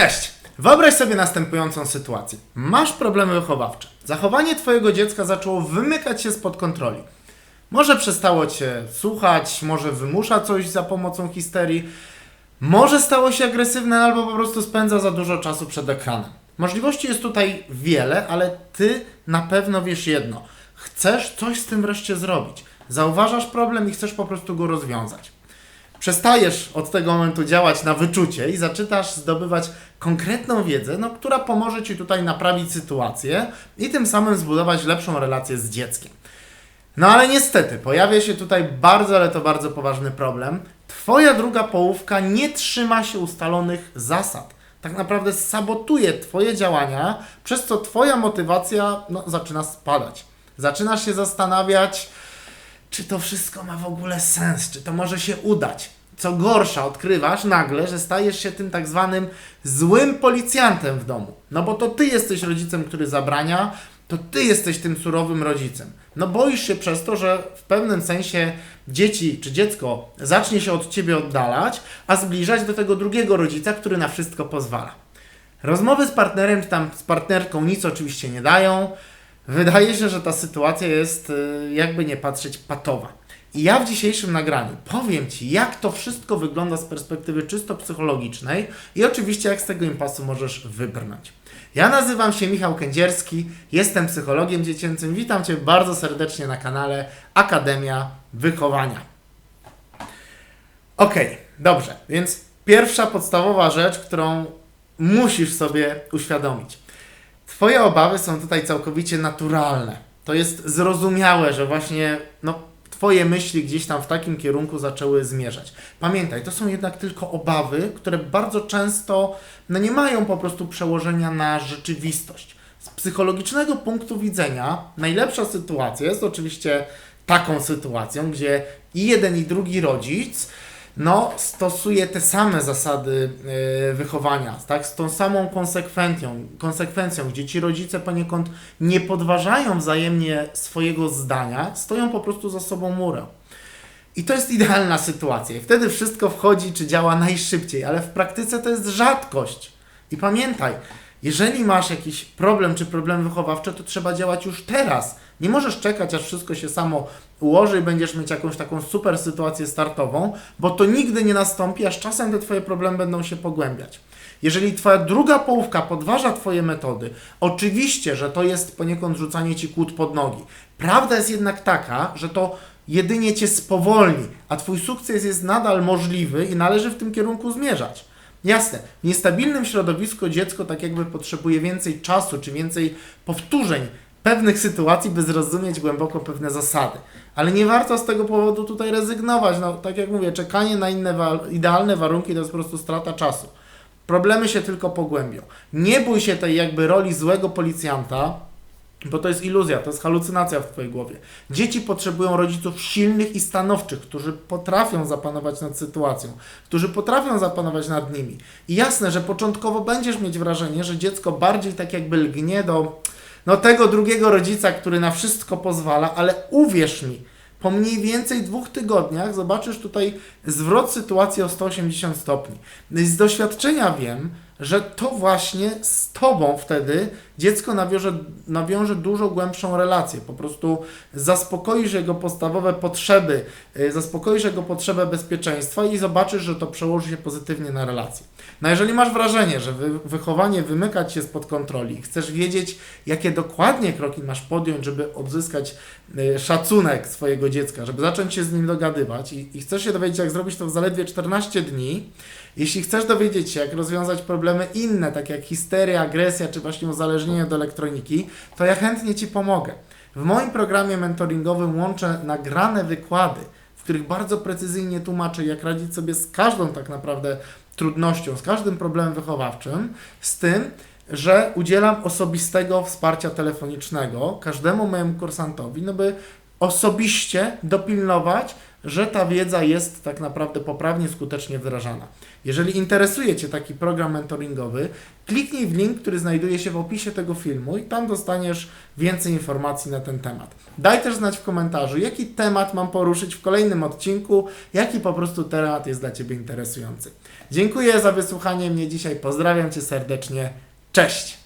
Cześć! Wyobraź sobie następującą sytuację. Masz problemy wychowawcze. Zachowanie Twojego dziecka zaczęło wymykać się spod kontroli. Może przestało Cię słuchać, może wymusza coś za pomocą histerii, może stało się agresywne, albo po prostu spędza za dużo czasu przed ekranem. Możliwości jest tutaj wiele, ale Ty na pewno wiesz jedno. Chcesz coś z tym wreszcie zrobić. Zauważasz problem i chcesz po prostu go rozwiązać przestajesz od tego momentu działać na wyczucie i zaczynasz zdobywać konkretną wiedzę, no, która pomoże Ci tutaj naprawić sytuację i tym samym zbudować lepszą relację z dzieckiem. No ale niestety, pojawia się tutaj bardzo, ale to bardzo poważny problem. Twoja druga połówka nie trzyma się ustalonych zasad. Tak naprawdę sabotuje Twoje działania, przez co Twoja motywacja no, zaczyna spadać. Zaczynasz się zastanawiać, czy to wszystko ma w ogóle sens, czy to może się udać. Co gorsza, odkrywasz nagle, że stajesz się tym tak zwanym złym policjantem w domu. No bo to ty jesteś rodzicem, który zabrania, to ty jesteś tym surowym rodzicem. No boisz się przez to, że w pewnym sensie dzieci czy dziecko zacznie się od ciebie oddalać, a zbliżać do tego drugiego rodzica, który na wszystko pozwala. Rozmowy z partnerem czy tam z partnerką nic oczywiście nie dają. Wydaje się, że ta sytuacja jest, y, jakby nie patrzeć, patowa. I ja w dzisiejszym nagraniu powiem Ci, jak to wszystko wygląda z perspektywy czysto psychologicznej i oczywiście jak z tego impasu możesz wybrnąć. Ja nazywam się Michał Kędzierski, jestem psychologiem dziecięcym. Witam Cię bardzo serdecznie na kanale Akademia Wychowania. Okej, dobrze, więc pierwsza podstawowa rzecz, którą musisz sobie uświadomić. Twoje obawy są tutaj całkowicie naturalne. To jest zrozumiałe, że właśnie no, Twoje myśli gdzieś tam w takim kierunku zaczęły zmierzać. Pamiętaj, to są jednak tylko obawy, które bardzo często no, nie mają po prostu przełożenia na rzeczywistość. Z psychologicznego punktu widzenia najlepsza sytuacja jest oczywiście taką sytuacją, gdzie i jeden i drugi rodzic no, stosuje te same zasady e, wychowania, tak, z tą samą konsekwencją, konsekwencją, gdzie ci rodzice poniekąd nie podważają wzajemnie swojego zdania, stoją po prostu za sobą murem. I to jest idealna sytuacja. I wtedy wszystko wchodzi, czy działa najszybciej, ale w praktyce to jest rzadkość. I pamiętaj, jeżeli masz jakiś problem czy problem wychowawczy, to trzeba działać już teraz. Nie możesz czekać, aż wszystko się samo ułoży i będziesz mieć jakąś taką super sytuację startową, bo to nigdy nie nastąpi, aż czasem te Twoje problemy będą się pogłębiać. Jeżeli Twoja druga połówka podważa Twoje metody, oczywiście, że to jest poniekąd rzucanie Ci kłód pod nogi. Prawda jest jednak taka, że to jedynie Cię spowolni, a Twój sukces jest nadal możliwy i należy w tym kierunku zmierzać. Jasne, w niestabilnym środowisku dziecko tak jakby potrzebuje więcej czasu czy więcej powtórzeń pewnych sytuacji, by zrozumieć głęboko pewne zasady. Ale nie warto z tego powodu tutaj rezygnować. No, tak jak mówię, czekanie na inne wa idealne warunki to jest po prostu strata czasu. Problemy się tylko pogłębią. Nie bój się tej jakby roli złego policjanta, bo to jest iluzja, to jest halucynacja w Twojej głowie. Dzieci potrzebują rodziców silnych i stanowczych, którzy potrafią zapanować nad sytuacją, którzy potrafią zapanować nad nimi. I jasne, że początkowo będziesz mieć wrażenie, że dziecko bardziej tak jakby lgnie do no, tego drugiego rodzica, który na wszystko pozwala, ale uwierz mi, po mniej więcej dwóch tygodniach zobaczysz tutaj zwrot sytuacji o 180 stopni. Z doświadczenia wiem, że to właśnie z Tobą wtedy dziecko nawiąże, nawiąże dużo głębszą relację. Po prostu zaspokoisz jego podstawowe potrzeby, y, zaspokoisz jego potrzebę bezpieczeństwa i zobaczysz, że to przełoży się pozytywnie na relację. No jeżeli masz wrażenie, że wy, wychowanie wymykać się spod kontroli i chcesz wiedzieć, jakie dokładnie kroki masz podjąć, żeby odzyskać y, szacunek swojego dziecka, żeby zacząć się z nim dogadywać i, i chcesz się dowiedzieć, jak zrobić to w zaledwie 14 dni, jeśli chcesz dowiedzieć się, jak rozwiązać problemy inne, takie jak histeria, agresja, czy właśnie uzależnienie od elektroniki, to ja chętnie Ci pomogę. W moim programie mentoringowym łączę nagrane wykłady, w których bardzo precyzyjnie tłumaczę, jak radzić sobie z każdą tak naprawdę trudnością, z każdym problemem wychowawczym, z tym, że udzielam osobistego wsparcia telefonicznego każdemu mojemu kursantowi, no by osobiście dopilnować, że ta wiedza jest tak naprawdę poprawnie, skutecznie wdrażana. Jeżeli interesuje Cię taki program mentoringowy, kliknij w link, który znajduje się w opisie tego filmu i tam dostaniesz więcej informacji na ten temat. Daj też znać w komentarzu, jaki temat mam poruszyć w kolejnym odcinku, jaki po prostu temat jest dla Ciebie interesujący. Dziękuję za wysłuchanie mnie dzisiaj, pozdrawiam Cię serdecznie, cześć!